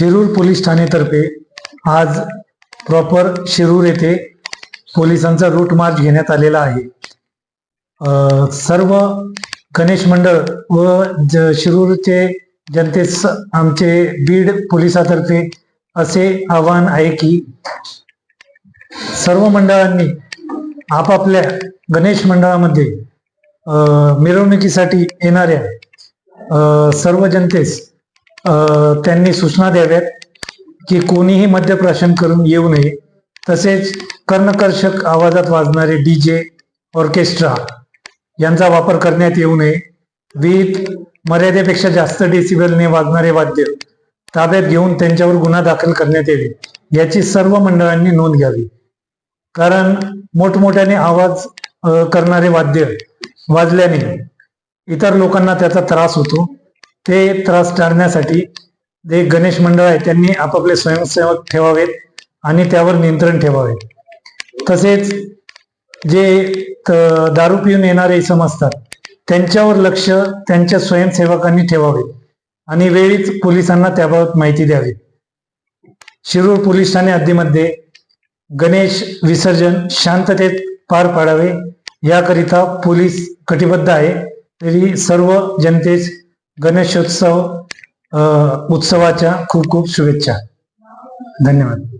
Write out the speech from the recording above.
Shirur police ठाणेतर्फे आज proper Shirur येथे पोलिसांचा रूट मार्च घेण्यात आलेला आहे. सर्व गणेश मंडळ व ज- शिरूरचे जनतेस आमचे बीड पोलिसातर्फे असे आवाहन आहे की सर्व मंडळांनी आपापल्या गणेश मंडळामध्ये मिरवणुकीसाठी येणाऱ्या सर्व जनतेस त्यांनी सूचना द्याव्यात की कोणीही मद्यप्राशन करून येऊ नये. तसेच कर्णकर्षक आवाजात वाजणारे डीजे ऑर्केस्ट्रा यांचा वापर करण्यात येऊ नये. विथ मर्यादेपेक्षा जास्त डेसिबलने वाजणारे वाद्य ताब्यात घेऊन त्यांच्यावर गुन्हा दाखल करण्यात यावे. याची सर्व मंडळांनी नोंद घ्यावी. कारण मोठमोठ्याने आवाज करणारे वाद्य वाजल्याने इतर लोकांना त्याचा त्रास होतो. ते त्रास टाळण्यासाठी जे गणेश मंडळ आहे त्यांनी आपापले स्वयंसेवक ठेवावेत आणि त्यावर नियंत्रण ठेवावे तसेच जे त- दारू पिऊन येणारे इसम असतात त्यांच्यावर लक्ष त्यांच्या स्वयंसेवकांनी ठेवावे आणि वेळीच पोलिसांना त्याबाबत माहिती द्यावी. शिरूर पोलीस ठाणे हद्दीमध्ये गणेश विसर्जन शांततेत पार पाडावे याकरिता पोलीस कटिबद्ध आहे तरी सर्व जनतेस गणेशोत्सव उत्सवाच्या खूप खूप शुभेच्छा. धन्यवाद.